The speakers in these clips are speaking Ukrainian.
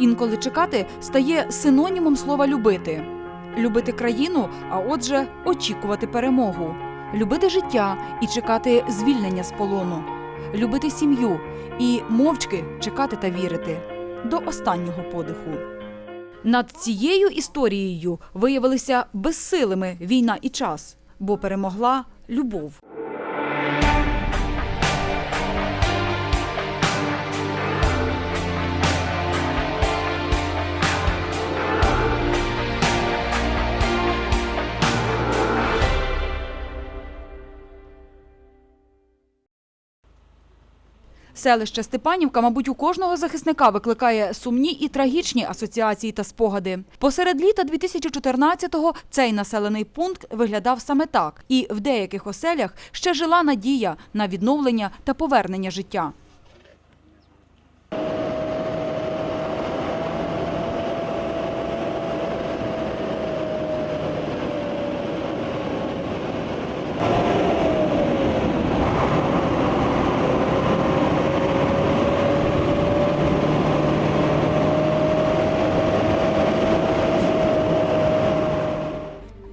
Інколи чекати стає синонімом слова любити. Любити країну, а отже, очікувати перемогу, любити життя і чекати звільнення з полону, любити сім'ю і мовчки чекати та вірити до останнього подиху. Над цією історією виявилися безсилими війна і час, бо перемогла любов. Селище Степанівка, мабуть, у кожного захисника викликає сумні і трагічні асоціації та спогади. Посеред літа 2014-го цей населений пункт виглядав саме так, і в деяких оселях ще жила надія на відновлення та повернення життя.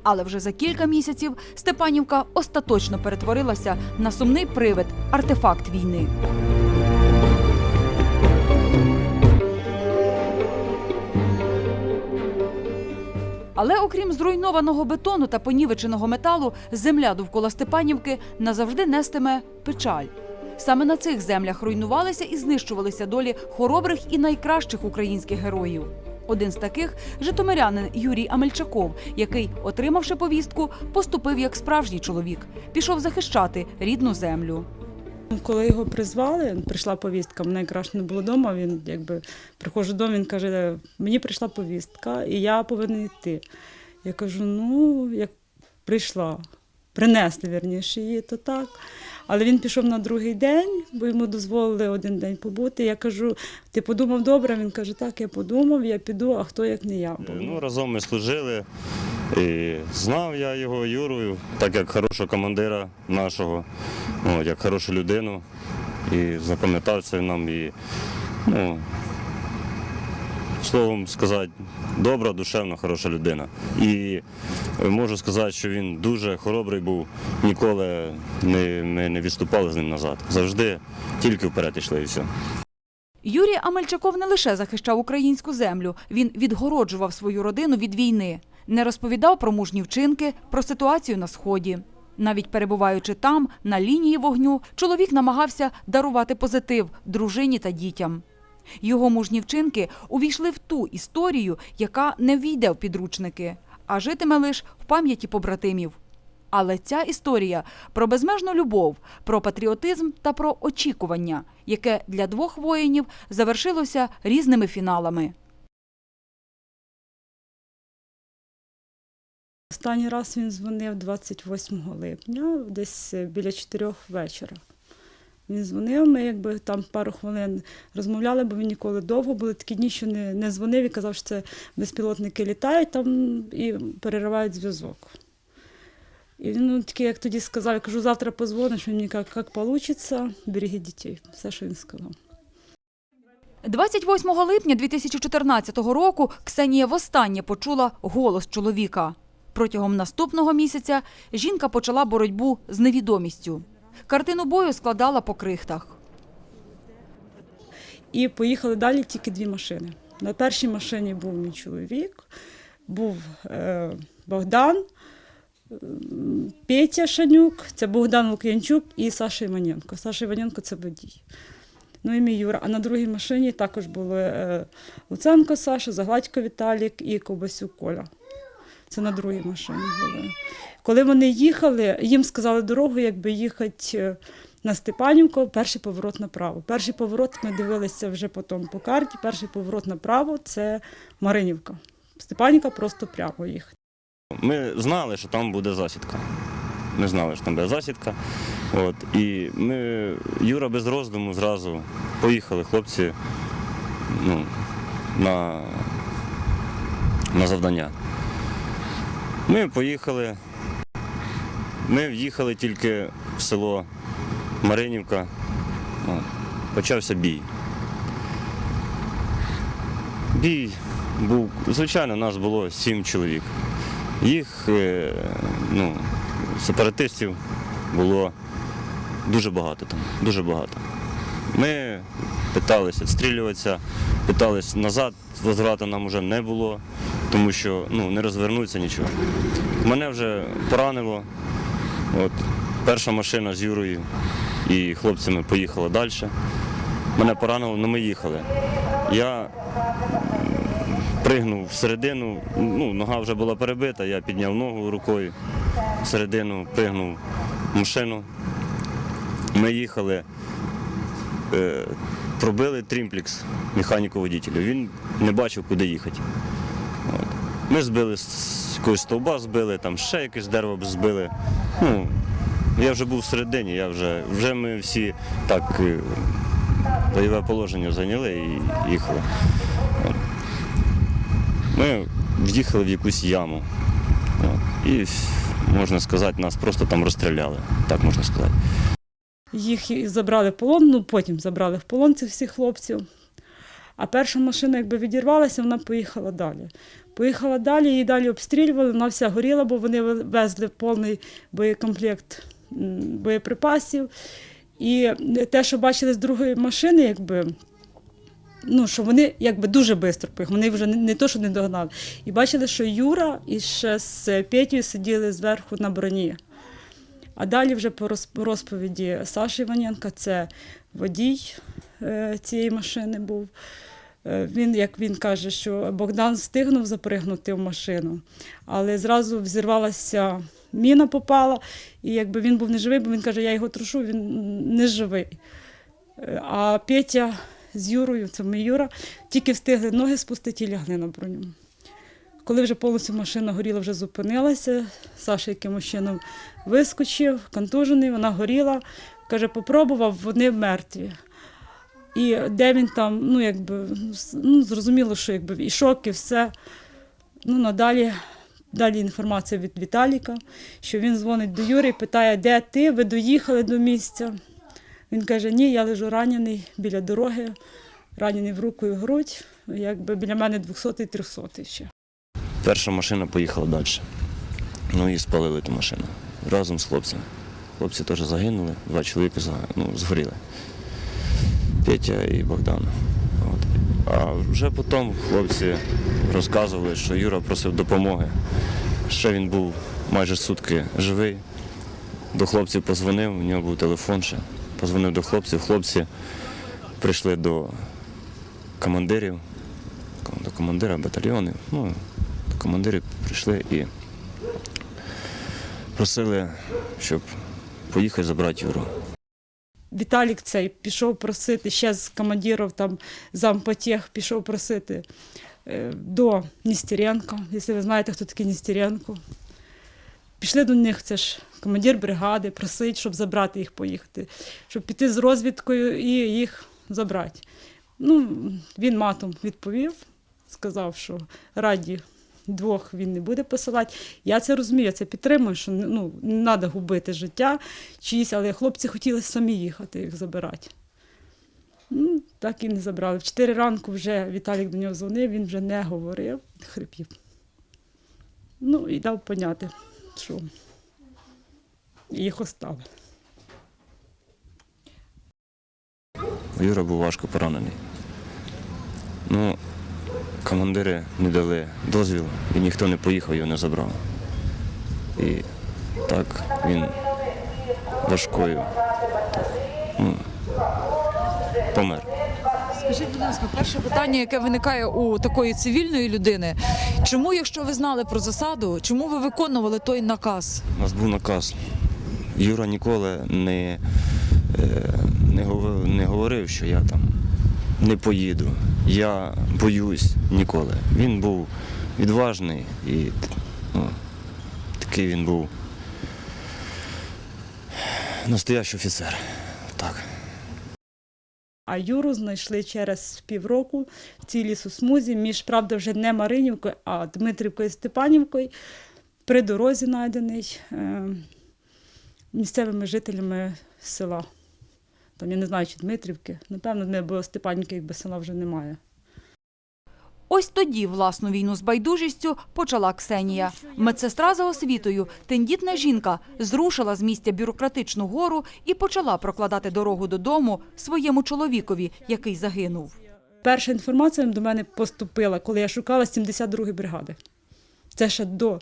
Але вже за кілька місяців Степанівка остаточно перетворилася на сумний привид, артефакт війни. Але окрім зруйнованого бетону та понівеченого металу, земля довкола Степанівки назавжди нестиме печаль. Саме на цих землях руйнувалися і знищувалися долі хоробрих і найкращих українських героїв. Один з таких житомирянин Юрій Амельчаков, який, отримавши повістку, поступив як справжній чоловік, пішов захищати рідну землю. Коли його призвали, прийшла повістка, мене якраз не було вдома. Він якби приходжу додому, він каже: мені прийшла повістка, і я повинен йти. Я кажу: ну, як прийшла, принесли вірніше її, то так. Але він пішов на другий день, бо йому дозволили один день побути. Я кажу: ти подумав добре? Він каже, так, я подумав, я піду, а хто як не я був. Ну, разом ми служили. І знав я його Юрою, так як хорошого командира нашого, ну, як хорошу людину. І запам'ятався нам і, ну, словом сказати, добра, душевна, хороша людина. І можу сказати, що він дуже хоробрий був, ніколи не, ми не відступали з ним назад. Завжди тільки вперед йшли і все. Юрій Амельчаков не лише захищав українську землю, він відгороджував свою родину від війни, не розповідав про мужні вчинки, про ситуацію на сході. Навіть перебуваючи там, на лінії вогню, чоловік намагався дарувати позитив дружині та дітям. Його мужні вчинки увійшли в ту історію, яка не війде в підручники, а житиме лише в пам'яті побратимів. Але ця історія про безмежну любов, про патріотизм та про очікування, яке для двох воїнів завершилося різними фіналами. Останній раз він дзвонив 28 липня, десь е, біля 4 вечора. Він дзвонив, ми якби там пару хвилин розмовляли, бо він ніколи довго були такі дні, що не, не дзвонив і казав, що це безпілотники літають там і переривають зв'язок. І він ну, таки, як тоді сказав, я кажу, завтра позвониш, він мені каже, як вийде, берегіть дітей. Все, що він сказав. 28 липня 2014 року Ксенія востаннє почула голос чоловіка. Протягом наступного місяця жінка почала боротьбу з невідомістю. Картину бою складала по крихтах. І поїхали далі тільки дві машини. На першій машині був мій чоловік, був е, Богдан, Петя Шанюк, це Богдан Лук'янчук і Саша Іваненко. Саша Іваненко це водій. Ну і мій Юра. А на другій машині також були е, Луценко Саша, Загладько Віталік і Ковбасюк Коля. Це на другій машині були. Коли вони їхали, їм сказали дорогу, якби їхати е, на Степанівку, перший поворот направо. Перший поворот ми дивилися вже потім по карті. Перший поворот направо це Маринівка. Степанівка просто прямо їхати. Ми знали, що там буде засідка. Ми знали, що там буде засідка. От, і ми, Юра без роздуму зразу поїхали хлопці ну, на, на завдання. Ми поїхали. Ми в'їхали тільки в село Маринівка. Почався бій. Бій був, звичайно, нас було сім чоловік. Їх, е, ну, сепаратистів було дуже багато там, дуже багато. Ми питалися відстрілюватися, питались назад, возврату нам вже не було, тому що ну, не розвернуться нічого. Мене вже поранило. От, перша машина з Юрою і хлопцями поїхала далі. Мене поранило, але ми їхали. Я пригнув всередину, ну, нога вже була перебита, я підняв ногу рукою всередину, пригнув машину. Ми їхали, е, пробили трімплекс механіку водителю. Він не бачив, куди їхати. Ми збили з якогось стовба, збили, там ще якесь дерево збили. Ну, я вже був всередині, я вже, вже ми всі так е, бойове положення зайняли і їхали. Ми в'їхали в якусь яму. І, можна сказати, нас просто там розстріляли. Так можна сказати. Їх забрали в полон, ну потім забрали в полон цих всіх хлопців. А перша машина, якби відірвалася, вона поїхала далі. Поїхала далі, її далі обстрілювали, вона вся горіла, бо вони везли повний боєкомплект боєприпасів. І те, що бачили з другої машини, якби. Ну, що вони якби дуже швидко поїхали, вони вже не, не то, що не догнали. І бачили, що Юра і ще з Петєю сиділи зверху на броні. А далі вже по розповіді Саші Іваненка, це водій е, цієї машини був. Е, Він, як він каже, що Богдан встигнув запригнути в машину, але зразу взірвалася міна попала, і якби він був не живий, бо він каже, я його трушу, він не живий. Е, А Петя з Юрою, це мій Юра, тільки встигли ноги спустити і лягли на броню. Коли вже повністю машина горіла, вже зупинилася, Саша якимось чином вискочив, контужений, вона горіла. Каже, попробував, вони мертві. І де він там, ну якби, ну, зрозуміло, що якби і шок, і все. Ну, надалі далі інформація від Віталіка, що він дзвонить до Юри і питає, де ти? Ви доїхали до місця. Він каже, ні, я лежу ранений біля дороги, ранений в руку і в грудь, якби біля мене 200 300 ще. Перша машина поїхала далі. Ну і спалили ту машину разом з хлопцями. Хлопці теж загинули, два чоловіка ну, згоріли. Петя і Богдан. От. А вже потім хлопці розказували, що Юра просив допомоги. Ще він був майже сутки живий. До хлопців позвонив, у нього був телефон ще. Позвонив до хлопців. Хлопці прийшли до командирів, до командира батальйонів. Ну, командири прийшли і просили, щоб поїхати забрати Юру. Віталік цей пішов просити ще з командирів там зампотех пішов просити е, до Нестеренка, якщо ви знаєте, хто такий Нестеренко. Пішли до них, це ж командир бригади, просить, щоб забрати їх, поїхати, щоб піти з розвідкою і їх забрати. Ну, він матом відповів, сказав, що раді двох він не буде посилати. Я це розумію, це підтримую, що ну, не треба губити життя чиїсь, але хлопці хотіли самі їхати їх забирати. Ну, так і не забрали. В 4 ранку вже Віталік до нього дзвонив, він вже не говорив, хрипів. Ну і дав поняти, що їх оставили. Юра був важко поранений. Ну, командири не дали дозвіл, і ніхто не поїхав, його не забрав. І так він важкою так, ну, помер. Скажіть, будь ласка, перше питання, яке виникає у такої цивільної людини. Чому, якщо ви знали про засаду, чому ви виконували той наказ? У нас був наказ. Юра ніколи не, е, не говорив, що я там не поїду. Я боюсь ніколи. Він був відважний і ну, такий він був настоящий офіцер. Так. А Юру знайшли через півроку в цій лісосмузі між, правда, вже не Маринівкою, а Дмитрівкою і Степанівкою. При дорозі знайдений е, місцевими жителями села. Там я не знаю, чи Дмитрівки. Напевно, не, бо Степанівки, якби села вже немає. Ось тоді власну війну з байдужістю почала Ксенія. Медсестра за освітою, тендітна жінка, зрушила з місця бюрократичну гору і почала прокладати дорогу додому своєму чоловікові, який загинув. Перша інформація до мене поступила, коли я шукала 72-ї бригади. Це ще до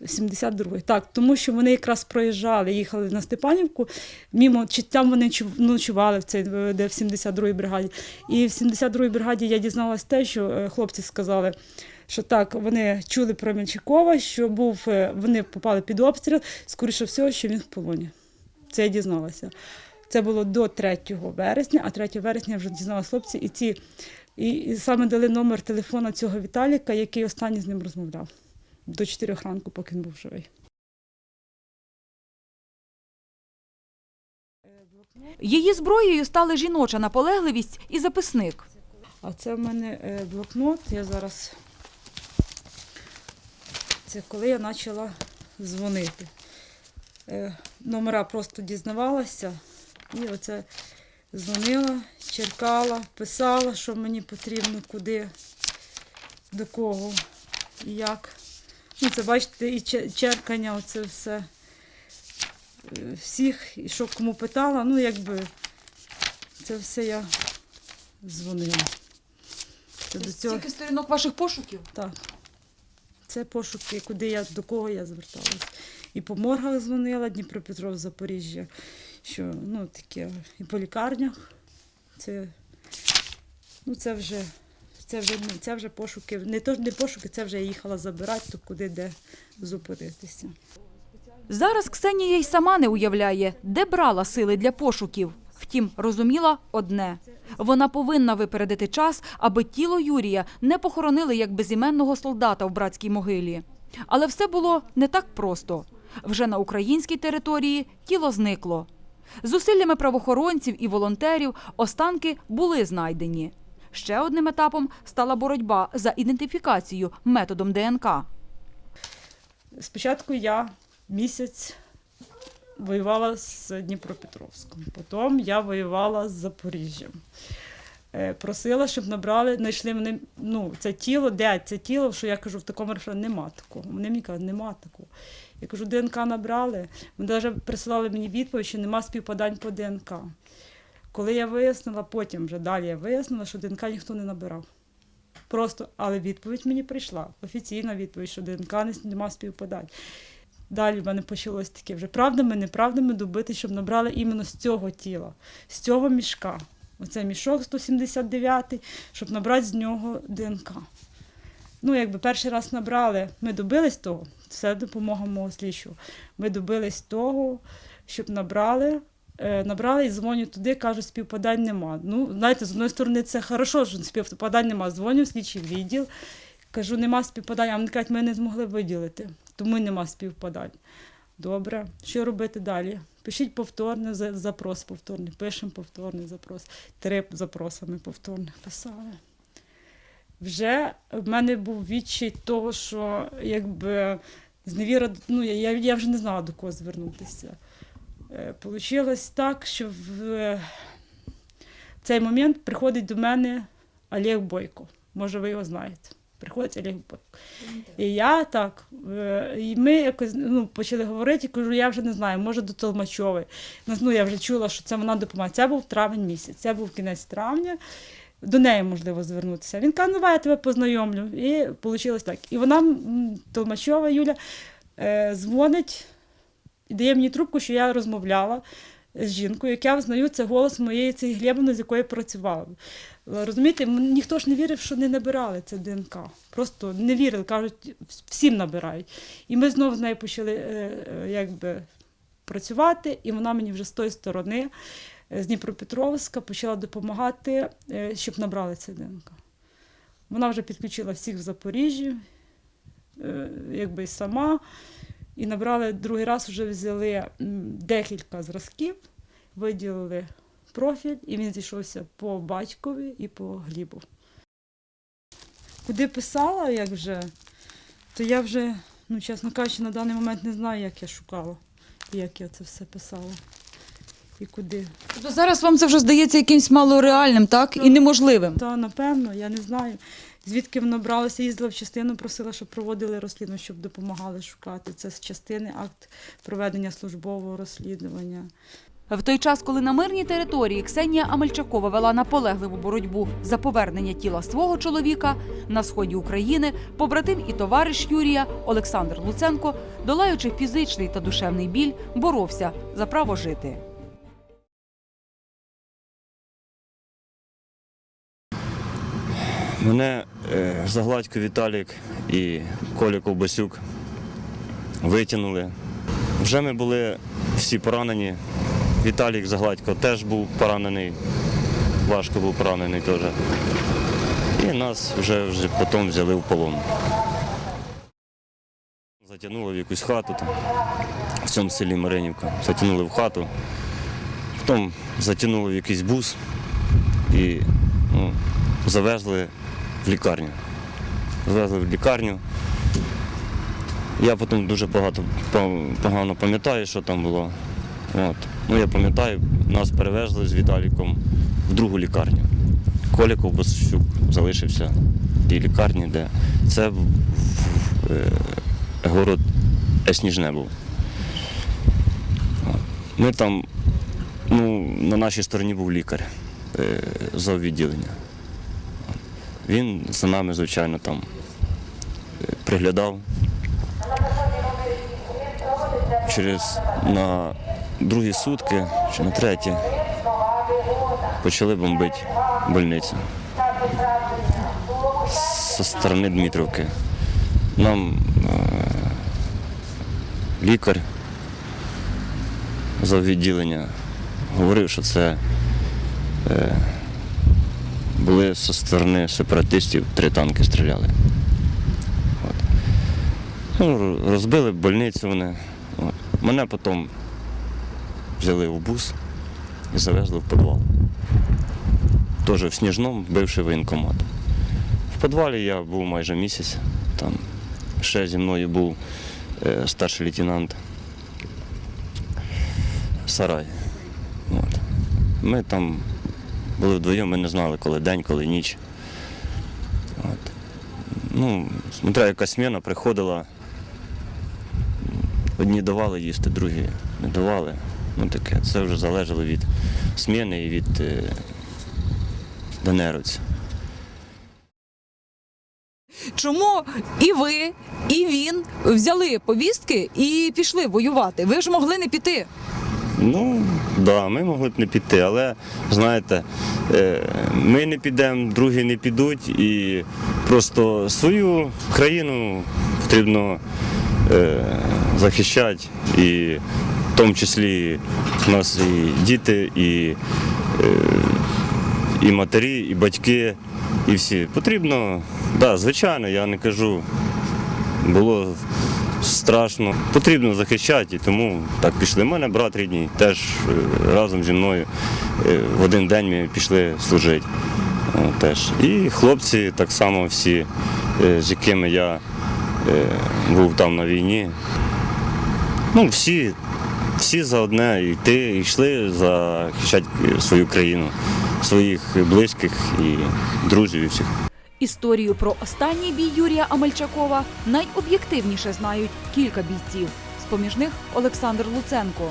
72-ї. Так, тому що вони якраз проїжджали, їхали на Степанівку, мімо, чи там вони чу- ночували в цей, де в 72-й бригаді. І в 72-й бригаді я дізналась те, що е, хлопці сказали, що так, вони чули про Мельчакова, що був, е, вони попали під обстріл, скоріше всього, що він в полоні. Це я дізналася. Це було до 3 вересня, а 3 вересня я вже дізналася хлопці, і ці і, і саме дали номер телефона цього Віталіка, який останній з ним розмовляв до 4 ранку, поки він був живий. Її зброєю стали жіноча наполегливість і записник. А це в мене е, блокнот. Я зараз. Це коли я почала дзвонити. Е, Номера просто дізнавалася. І оце дзвонила, черкала, писала, що мені потрібно, куди, до кого і як. Ну, це бачите, і черкання, оце все. Е, Всіх, і що кому питала, ну якби це все я дзвонила. Це до цього. Скільки сторінок ваших пошуків? Так. Це пошуки, куди я, до кого я зверталась. І по моргах дзвонила, Дніпропетров, Запоріжжя, що ну таке, і по лікарнях. Це, ну, це вже, це вже, це вже пошуки. Не то не пошуки, це вже я їхала забирати, то куди де зупинитися. Зараз Ксенія й сама не уявляє, де брала сили для пошуків. Втім, розуміла одне – вона повинна випередити час, аби тіло Юрія не похоронили як безіменного солдата в братській могилі. Але все було не так просто. Вже на українській території тіло зникло. Зусиллями правоохоронців і волонтерів останки були знайдені. Ще одним етапом стала боротьба за ідентифікацію методом ДНК. Спочатку я місяць воювала з Дніпропетровськом, потім я воювала з Запоріжжям. Е, Просила, щоб набрали, знайшли мене, ну, це тіло, де це тіло, що я кажу, в такому рефрені нема такого. Вони мені кажуть, нема такого. Я кажу, ДНК набрали. Вони навіть присилали мені відповідь, що нема співпадань по ДНК. Коли я вияснила, потім вже далі я вияснила, що ДНК ніхто не набирав. Просто, але відповідь мені прийшла. Офіційна відповідь, що ДНК не- нема співпадань. Далі в мене почалось таке вже правдами, неправдами добити, щоб набрали іменно з цього тіла, з цього мішка. Оце мішок 179, щоб набрати з нього ДНК. Ну, якби перший раз набрали, ми добились того, це допомога мого слідчого. Ми добились того, щоб набрали. Е, Набрали і дзвоню туди, кажуть, співпадань нема. Ну, знаєте, з одної сторони, це хорошо, що співпадань нема. Дзвоню в слідчий відділ, кажу, нема співпадань, а вони кажуть, ми не змогли виділити, тому нема співпадань. Добре, що робити далі? Пишіть повторний запрос повторний, пишемо повторний запрос. Три запроси ми повторних писали. Вже в мене був відчай того, що якби зневіра, ну я, я вже не знала до кого звернутися. Е, Получилось так, що в е, цей момент приходить до мене Олег Бойко. Може, ви його знаєте. Приходить Олег Бойко. І я так, е, і ми якось ну, почали говорити, і кажу, я вже не знаю, може до Толмачової. Ну, я вже чула, що це вона допомагає. Це був травень місяць, це був кінець травня. До неї можливо звернутися. Він каже, ну, я тебе познайомлю. І вийшло так. І вона, Толмачова Юля, дзвонить і дає мені трубку, що я розмовляла з жінкою, як я взнаю, це голос моєї цієї Глебовни, з якою працювала. Розумієте, ніхто ж не вірив, що не набирали це ДНК. Просто не вірили, кажуть, всім набирають. І ми знову з нею почали е, е, якби, працювати, і вона мені вже з тої сторони, е, з Дніпропетровська, почала допомагати, щоб набрали це ДНК. Вона вже підключила всіх в Запоріжжі, якби сама. І набрали другий раз, вже взяли декілька зразків, виділили профіль, і він зійшовся по батькові і по Глібу. Куди писала, як вже, то я вже, ну, чесно кажучи, на даний момент не знаю, як я шукала, і як я це все писала. І куди. Тобто зараз вам це вже здається якимось малореальним, так? І неможливим. Та напевно, я не знаю. Звідки воно бралося, їздила в частину, просила, щоб проводили розслідування, щоб допомагали шукати. Це з частини акт проведення службового розслідування. В той час, коли на мирній території Ксенія Амельчакова вела наполегливу боротьбу за повернення тіла свого чоловіка, на сході України побратим і товариш Юрія Олександр Луценко, долаючи фізичний та душевний біль, боровся за право жити. Мене е, Загладько Віталік і Коля Ковбасюк витягнули. Вже ми були всі поранені. Віталік Загладько теж був поранений, важко був поранений теж. І нас вже, вже потім взяли в полон. Затягнули в якусь хату там, в цьому селі Маринівка. Затягнули в хату, потім затягнули в якийсь бус і ну, завезли в лікарню. Завезли в лікарню. Я потім дуже багато погано пам'ятаю, що там було. От. Ну, я пам'ятаю, нас перевезли з Віталіком в другу лікарню. Коля Ковбасюк залишився в тій лікарні, де це в- в, е, город Сніжне був. Ми там, ну, на нашій стороні був лікар е, з відділення. Він за нами, звичайно, там е, приглядав. Через на другі сутки чи на треті почали бомбити больницю зі сторони Дмитровки. Нам е, лікар за відділення говорив, що це е, були зі сторони сепаратистів, три танки стріляли. От. Ну, розбили больницю вони. От. Мене потім взяли в бус і завезли в підвал. Теж в Сніжному, бивший воєнкомат. В підвалі я був майже місяць. Там ще зі мною був е, старший лейтенант Сарай. От. Ми там були вдвоєм, ми не знали, коли день, коли ніч. От. Ну, смотря яка сміна приходила. Одні давали їсти, другі не давали. Ну таке. Це вже залежало від зміни і від е, донеровців. Чому і ви, і він взяли повістки і пішли воювати? Ви ж могли не піти. Ну, да, ми могли б не піти, але знаєте, е, ми не підемо, другі не підуть, і просто свою країну потрібно е, захищати. І в тому числі у нас і діти, і, е, і матері, і батьки, і всі. Потрібно, да, звичайно, я не кажу, було страшно. Потрібно захищати, і тому так пішли. У мене брат рідний теж е, разом зі мною е, в один день ми пішли служити. Теж. І хлопці так само всі, е, з якими я е, був там на війні. Ну, всі, всі за одне йти, йшли захищати свою країну, своїх близьких і друзів і всіх. Історію про останній бій Юрія Амельчакова найоб'єктивніше знають кілька бійців. З-поміж них Олександр Луценко.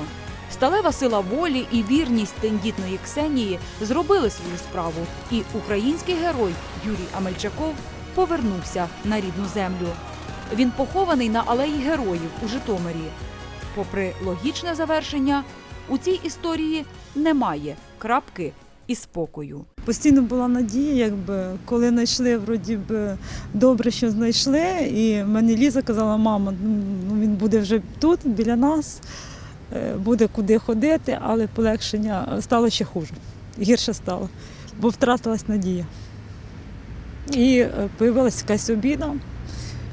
Сталева сила волі і вірність тендітної Ксенії зробили свою справу, і український герой Юрій Амельчаков повернувся на рідну землю. Він похований на алеї героїв у Житомирі. Попри логічне завершення, у цій історії немає крапки і спокою. Постійно була надія, якби коли знайшли, вроді б добре, що знайшли. І мене Ліза казала, мама, ну він буде вже тут, біля нас, е, буде куди ходити, але полегшення стало ще хуже. Гірше стало, бо втратилась надія. І з'явилася якась обіда,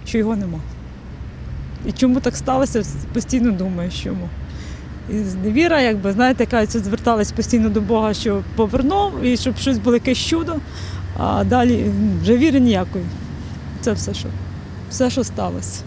що його нема. І чому так сталося, постійно думаю, чому. І невіра, якби, знаєте, кажуть, зверталась постійно до Бога, що повернув, і щоб щось було якесь чудо, а далі вже віри ніякої. Це все, що, все, що сталося.